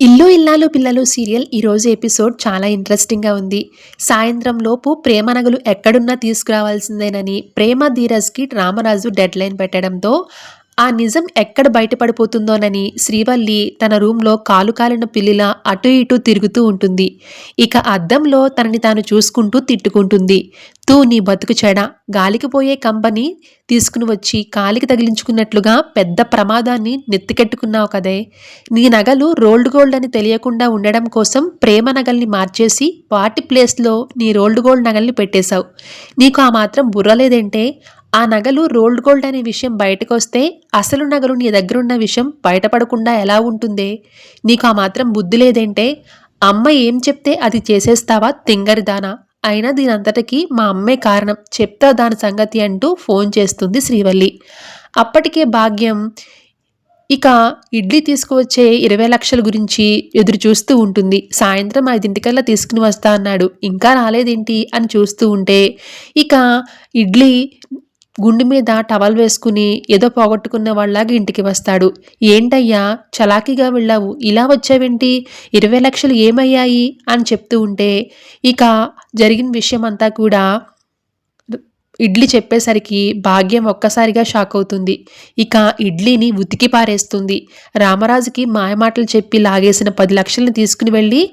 ఇల్లు ఇల్లాలు పిల్లలు సీరియల్ ఈరోజు ఎపిసోడ్ చాలా ఇంట్రెస్టింగ్గా ఉంది. సాయంత్రంలోపు ప్రేమ నగలు ఎక్కడున్నా తీసుకురావాల్సిందేనని ప్రేమ ధీరజ్కి రామరాజు డెడ్ లైన్ పెట్టడంతో ఆ నిజం ఎక్కడ బయటపడిపోతుందోనని శ్రీవల్లి తన రూమ్లో కాలు కాలిన పిల్లిలా అటు ఇటు తిరుగుతూ ఉంటుంది. ఇక అద్దంలో తనని తాను చూసుకుంటూ తిట్టుకుంటుంది. తూ నీ బతుకు చెడ. గాలికి పోయే కంపని తీసుకుని వచ్చి కాలికి తగిలించుకున్నట్లుగా పెద్ద ప్రమాదాన్ని నెత్తికెట్టుకున్నావు కదే. నీ నగలు రోల్డ్ గోల్డ్ అని తెలియకుండా ఉండడం కోసం ప్రేమ నగల్ని మార్చేసి వాటి ప్లేస్లో నీ రోల్డ్ గోల్డ్ నగల్ని పెట్టేశావు. నీకు ఆ మాత్రం బుర్రలేదంటే ఆ నగలు రోల్డ్ గోల్డ్ అనే విషయం బయటకు వస్తే అసలు నగలు నీ దగ్గరున్న విషయం బయటపడకుండా ఎలా ఉంటుందే? నీకు ఆ మాత్రం బుద్ధి లేదంటే అమ్మ ఏం చెప్తే అది చేసేస్తావా తింగరిదానా? అయినా దీనంతటికీ మా అమ్మే కారణం. చెప్తా దాని సంగతి అంటూ ఫోన్ చేస్తుంది శ్రీవల్లి. అప్పటికే భాగ్యం ఇక ఇడ్లీ తీసుకువచ్చే ఇరవై లక్షల గురించి ఎదురు చూస్తూ ఉంటుంది. సాయంత్రం ఐదింటికల్లా తీసుకుని వస్తా అన్నాడు. ఇంకా రాలేదేంటి అని చూస్తూ ఉంటే ఇక ఇడ్లీ గుండు మీద టవల్ వేసుకుని ఏదో పోగొట్టుకున్న వాళ్ళలాగా ఇంటికి వస్తాడు. ఏంటయ్యా చలాకీగా వెళ్ళావు? ఇలా వచ్చావేంటి? ఇరవై లక్షలు ఏమయ్యాయి? అని చెప్తూ ఉంటే ఇక జరిగిన విషయం అంతా కూడా ఇడ్లీ చెప్పేసరికి భాగ్యం ఒక్కసారిగా షాక్ అవుతుంది. ఇక ఇడ్లీని ఉతికి పారేస్తుంది. రామరాజుకి మాయమాటలు చెప్పి లాగేసిన పది లక్షలను తీసుకుని వెళ్ళి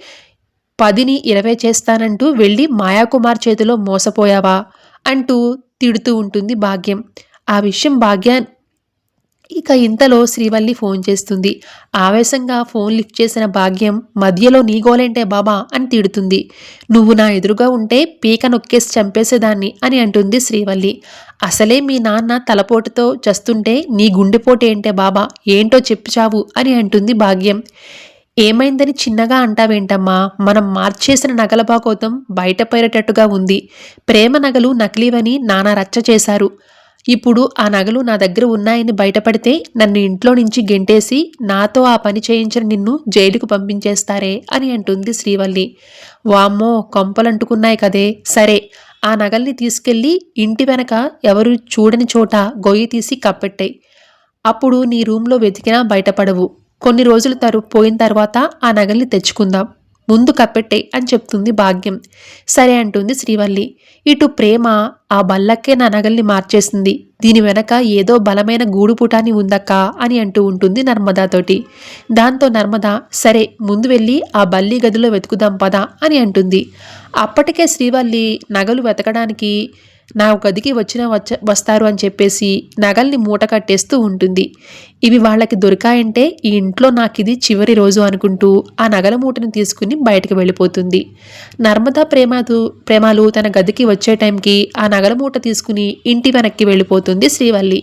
పదిని ఇరవై చేస్తానంటూ వెళ్ళి మాయాకుమార్ చేతిలో మోసపోయావా? అంటూ తిడుతూ ఉంటుంది భాగ్యం. ఆ విషయం భాగ్య ఇక ఇంతలో శ్రీవల్లి ఫోన్ చేస్తుంది. ఆవేశంగా ఫోన్ లిఫ్ట్ చేసిన భాగ్యం మధ్యలో నీ గోలేంటే బాబా అని తిడుతుంది. నువ్వు నా ఎదురుగా ఉంటే పీక నొక్కేసి చంపేసేదాన్ని అని అంటుంది శ్రీవల్లి. అసలే మీ నాన్న తలపోటుతో చస్తుంటే నీ గుండెపోటు ఏంటే బాబా? ఏంటో చెప్పు చావు అని అంటుంది భాగ్యం. ఏమైందని చిన్నగా అంటావేంటమ్మా? మనం మార్చేసిన నగల బాగోతం బయటపడేటట్టుగా ఉంది. ప్రేమ నగలు నకిలీవని నానా రచ్చ చేశారు. ఇప్పుడు ఆ నగలు నా దగ్గర ఉన్నాయని బయటపడితే నన్ను ఇంట్లో నుంచి గెంటేసి నాతో ఆ పని చేయించిన నిన్ను జైలుకు పంపించేస్తారే అని అంటుంది శ్రీవల్లి. వామ్మో కొంపలంటుకున్నాయి కదే. సరే ఆ నగల్ని తీసుకెళ్ళి ఇంటి వెనక ఎవరు చూడని చోట గొయ్యి తీసి కప్పెట్టాయి. అప్పుడు నీ రూమ్లో వెతికినా బయటపడవు. కొన్ని రోజులు తరు పోయిన తర్వాత ఆ నగల్ని తెచ్చుకుందాం. ముందు కప్పెట్టే అని చెప్తుంది భాగ్యం. సరే అంటుంది శ్రీవల్లి. ఇటు ప్రేమ ఆ బల్లక్కే నా నగల్ని మార్చేసింది. దీని వెనక ఏదో బలమైన గూడుపుటాని ఉందక్క అని అంటూ ఉంటుంది నర్మదాతోటి. దాంతో నర్మద సరే ముందు వెళ్ళి ఆ బల్లి గదిలో వెతుకుదాం పదా అని అంటుంది. అప్పటికే శ్రీవల్లి నగలు వెతకడానికి నా గదికి వచ్చిన వచ్చ వస్తారు అని చెప్పేసి నగల్ని మూట కట్టేస్తూ ఉంటుంది. ఇవి వాళ్ళకి దొరికాయంటే ఈ ఇంట్లో నాకు ఇది చివరి రోజు అనుకుంటూ ఆ నగల మూటను తీసుకుని బయటకు వెళ్ళిపోతుంది. నర్మదా ప్రేమతో ప్రేమాలు తన గదికి వచ్చే టైంకి ఆ నగల మూట తీసుకుని ఇంటి వెనక్కి వెళ్ళిపోతుంది శ్రీవల్లి.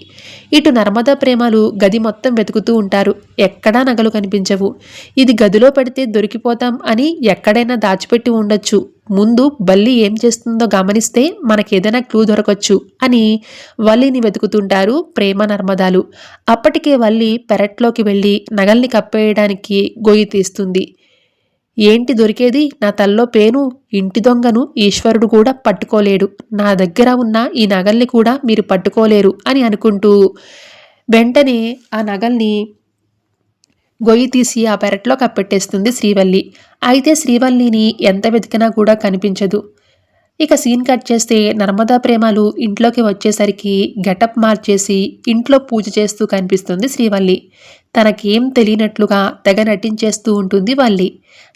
ఇటు నర్మదా ప్రేమాలు గది మొత్తం వెతుకుతూ ఉంటారు. ఎక్కడా నగలు కనిపించవు. ఇది గదిలో పెడితే దొరికిపోతాం అని ఎక్కడైనా దాచిపెట్టి ఉండొచ్చు. ముందు బల్లి ఏం చేస్తుందో గమనిస్తే మనకేదైనా క్లూ దొరకచ్చు అని వల్లిని వెతుకుతుంటారు ప్రేమ నర్మదాలు. అప్పటికే వల్లి పెరట్లోకి వెళ్ళి నగల్ని కప్పేయడానికి గొయ్యి తీస్తుంది. ఏంటి దొరికేది? నా తల్లో పేను ఇంటి దొంగను ఈశ్వరుడు కూడా పట్టుకోలేడు. నా దగ్గర ఉన్న ఈ నగల్ని కూడా మీరు పట్టుకోలేరు అని అనుకుంటూ వెంటనే ఆ నగల్ని గొయ్యి తీసి ఆ పెరట్లో కప్పెట్టేస్తుంది శ్రీవల్లి. అయితే శ్రీవల్లిని ఎంత వెతికినా కూడా కనిపించదు. ఇక సీన్ కట్ చేస్తే నర్మదా ప్రేమలు ఇంట్లోకి వచ్చేసరికి గెటప్ మార్చేసి ఇంట్లో పూజ చేస్తూ కనిపిస్తుంది శ్రీవల్లి. తనకేం తెలియనట్లుగా తెగ నటించేస్తూ ఉంటుంది వల్లి.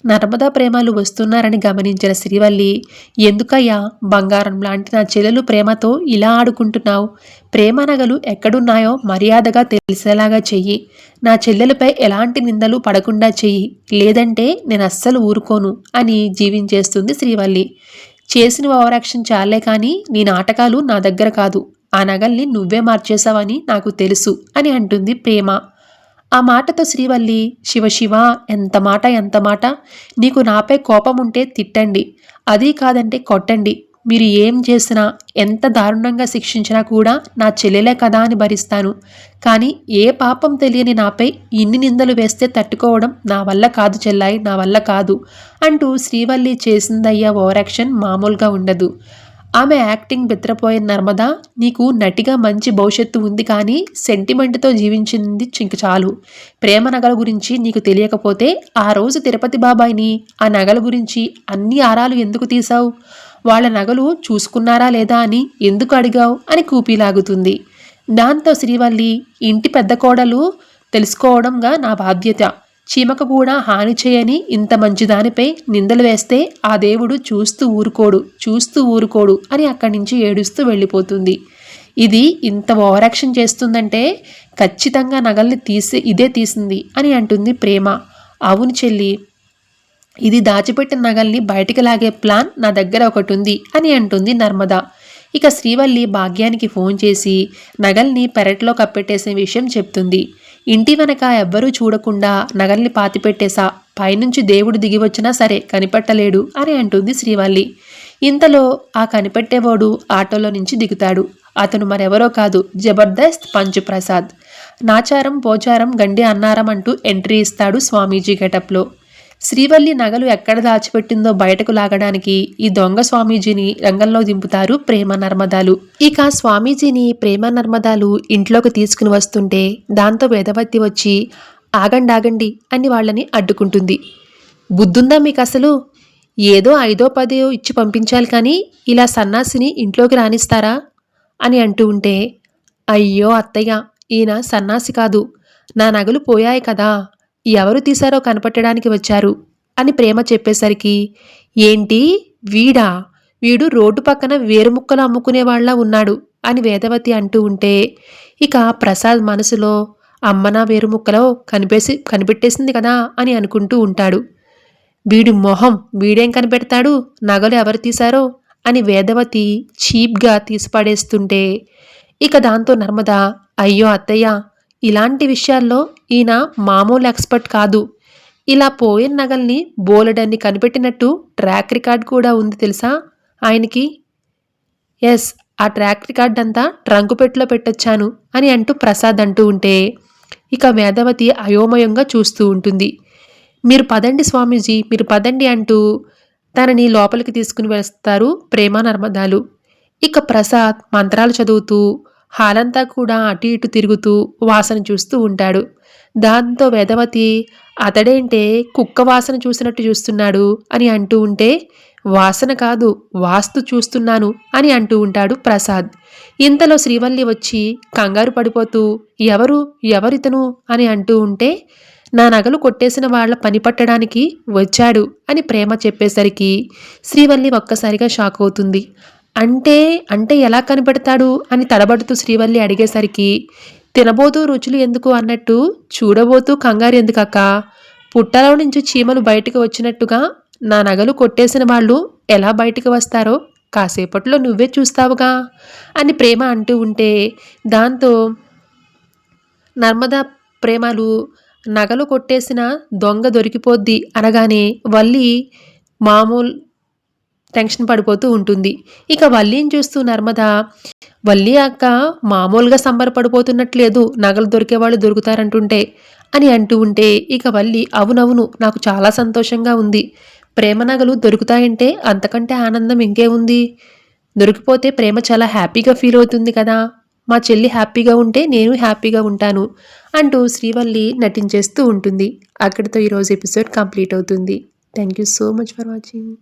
నర్మదా ప్రేమలు వస్తున్నారని గమనించిన శ్రీవల్లి ఎందుకయ్యా బంగారం లాంటి నా చెల్లెలు ప్రేమతో ఇలా ఆడుకుంటున్నావు? ప్రేమ నగలు ఎక్కడున్నాయో మర్యాదగా తెలిసేలాగా చెయ్యి. నా చెల్లెలపై ఎలాంటి నిందలు పడకుండా చెయ్యి. లేదంటే నేను అస్సలు ఊరుకోను అని జీవించేస్తుంది శ్రీవల్లి చేసిన ఓవరాక్షన్ చాలే కానీ నీ నాటకాలు నా దగ్గర కాదు. ఆ నగల్ని నువ్వే మార్చేశావని నాకు తెలుసు అని అంటుంది ప్రేమ. ఆ మాటతో శ్రీవల్లి శివ శివ ఎంత మాట ఎంత మాట? నీకు నాపై కోపం ఉంటే తిట్టండి. అదీ కాదంటే కొట్టండి. మీరు ఏం చేసినా ఎంత దారుణంగా శిక్షించినా కూడా నా చెల్లెలే కదా అని భరిస్తాను. కానీ ఏ పాపం తెలియని నాపై ఇన్ని నిందలు వేస్తే తట్టుకోవడం నా వల్ల కాదు చెల్లాయి నా వల్ల కాదు అంటూ శ్రీవల్లి చేసిందయ్యా ఓవరాక్షన్ మామూలుగా ఉండదు. ఆమె యాక్టింగ్ బెత్తరపోయిన నర్మద నీకు నటిగా మంచి భవిష్యత్తు ఉంది కానీ సెంటిమెంట్తో జీవించింది చింక చాలు. ప్రేమ నగల గురించి నీకు తెలియకపోతే ఆ రోజు తిరుపతి బాబాయిని ఆ నగల గురించి అన్ని ఆరాలు ఎందుకు తీసావు వాళ్ళ నగలు చూసుకున్నారా లేదా అని ఎందుకు అడిగావు? అని కూపీలాగుతుంది దాంతో శ్రీవల్లి ఇంటి పెద్ద కోడలు తెలుసుకోవడంగా నా బాధ్యత. చీమకు కూడా హాని చేయని ఇంత మంచిదానిపై నిందలు వేస్తే ఆ దేవుడు చూస్తూ ఊరుకోడు చూస్తూ ఊరుకోడు అని అక్కడి నుంచి ఏడుస్తూ వెళ్ళిపోతుంది. ఇది ఇంత ఓవరాక్షన్ చేస్తుందంటే ఖచ్చితంగా నగల్ని తీసి ఇదే తీసింది అని అంటుంది ప్రేమ. అవును చెల్లి ఇది దాచిపెట్టిన నగల్ని బయటికి లాగే ప్లాన్ నా దగ్గర ఒకటి ఉంది అని అంటుంది నర్మద. ఇక శ్రీవల్లి భాగ్యానికి ఫోన్ చేసి నగల్ని పెరట్లో కప్పెట్టేసే విషయం చెప్తుంది. ఇంటి వెనక ఎవ్వరూ చూడకుండా నగల్ని పాతిపెట్టేసా పైనుంచి దేవుడు దిగి వచ్చినా సరే కనిపెట్టలేడు అని అంటుంది శ్రీవల్లి. ఇంతలో ఆ కనిపెట్టేవాడు ఆటోలో నుంచి దిగుతాడు. అతను మరెవరో కాదు జబర్దస్త్ పంచు ప్రసాద్ నాచారం పోచారం గండి అన్నారం అంటూ ఎంట్రీ ఇస్తాడు స్వామీజీ గెటప్లో. శ్రీవల్లి నగలు ఎక్కడ దాచిపెట్టిందో బయటకు లాగడానికి ఈ దొంగ స్వామీజీని రంగంలో దింపుతారు ప్రేమ నర్మదాలు. ఇక స్వామీజీని ప్రేమ నర్మదాలు ఇంట్లోకి తీసుకుని వస్తుంటే దాంతో వేదవతి వచ్చి ఆగండి ఆగండి అని వాళ్ళని అడ్డుకుంటుంది. బుద్ధుందా మీకు అసలు ఏదో ఐదో పదో ఇచ్చి పంపించాలి కానీ ఇలా సన్నాసిని ఇంట్లోకి రానిస్తారా? అని అంటూ ఉంటే అయ్యో అత్తయ్య ఈయన సన్నాసి కాదు. నా నగలు పోయాయి కదా. ఎవరు తీశారో కనపట్టడానికి వచ్చారు అని ప్రేమ చెప్పేసరికి ఏంటి? వీడా? వీడు రోడ్డు పక్కన వేరుముక్కలు అమ్ముకునేవాళ్ళా ఉన్నాడు అని వేదవతి అంటూ ఉంటే ఇక ప్రసాద్ మనసులో అమ్మనా వేరుముక్కలో కనిపేసి కనిపెట్టేసింది కదా అని అనుకుంటూ ఉంటాడు. వీడి మొహం వీడేం కనిపెడతాడు? నగలు ఎవరు తీశారో? అని వేదవతి చీప్గా తీసిపడేస్తుంటే ఇక దాంతో నర్మద అయ్యో అత్తయ్య ఇలాంటి విషయాల్లో ఈయన మామూలు ఎక్స్పర్ట్ కాదు. ఇలా పోయిన నగల్ని బోలెడన్ని కనిపెట్టినట్టు ట్రాక్ రికార్డ్ కూడా ఉంది తెలుసా? ఆయనకి ఎస్ ఆ ట్రాక్ రికార్డ్ అంతా ట్రంకు పెట్టిలో పెట్టొచ్చాను అని అంటూ ప్రసాద్ అంటూ ఉంటే ఇక మేధావతి అయోమయంగా చూస్తూ ఉంటుంది. మీరు పదండి స్వామీజీ మీరు పదండి అంటూ తనని లోపలికి తీసుకుని వేస్తారు ప్రేమ నర్మదాలు ఇక ప్రసాద్ మంత్రాలు చదువుతూ హాలంతా కూడా అటు ఇటు తిరుగుతూ వాసన చూస్తూ ఉంటాడు. దాంతో వేదవతి అతడేంటే కుక్క వాసన చూసినట్టు చూస్తున్నాడు అని అంటూ ఉంటే వాసన కాదు వాస్తు చూస్తున్నాను అని అంటూ ఉంటాడు ప్రసాద్. ఇంతలో శ్రీవల్లి వచ్చి కంగారు పడిపోతూ ఎవరు? ఎవరితను? అని అంటూ ఉంటే నా నగలు కొట్టేసిన వాళ్ళ పని పట్టడానికి వచ్చాడు అని ప్రేమ చెప్పేసరికి శ్రీవల్లి ఒక్కసారిగా షాక్ అవుతుంది. అంటే అంటే ఎలా కనిపెడతాడు అని తడబడుతూ శ్రీవల్లి అడిగేసరికి తినబోతూ రుచులు ఎందుకు అన్నట్టు చూడబోతూ కంగారు ఎందుకక్క? పుట్టలో నుంచి చీమలు బయటకు వచ్చినట్టుగా నా నగలు కొట్టేసిన వాళ్ళు ఎలా బయటకు వస్తారో కాసేపట్లో నువ్వే చూస్తావుగా అని ప్రేమ అంటూ ఉంటే దాంతో నర్మదా ప్రేమలు నగలు కొట్టేసిన దొంగ దొరికిపోద్ది అనగానే వల్లి మామూలు టెన్షన్ పడిపోతూ ఉంటుంది. ఇక వల్లిని చూస్తూ నర్మద? వల్లి అక్క మామూలుగా సంబరపడిపోతున్నట్లేదు నగలు దొరికే వాళ్ళు దొరుకుతారంటుంటే అని అంటూ ఉంటే ఇక వల్లి అవునవును నాకు చాలా సంతోషంగా ఉంది. ప్రేమ నగలు దొరుకుతాయంటే అంతకంటే ఆనందం ఇంకే ఉంది. దొరికిపోతే ప్రేమ చాలా హ్యాపీగా ఫీల్ అవుతుంది కదా. మా చెల్లి హ్యాపీగా ఉంటే నేను హ్యాపీగా ఉంటాను అంటూ శ్రీవల్లి నటించేస్తూ ఉంటుంది. అక్కడితో ఈరోజు ఎపిసోడ్ కంప్లీట్ అవుతుంది. Thank you so much for watching.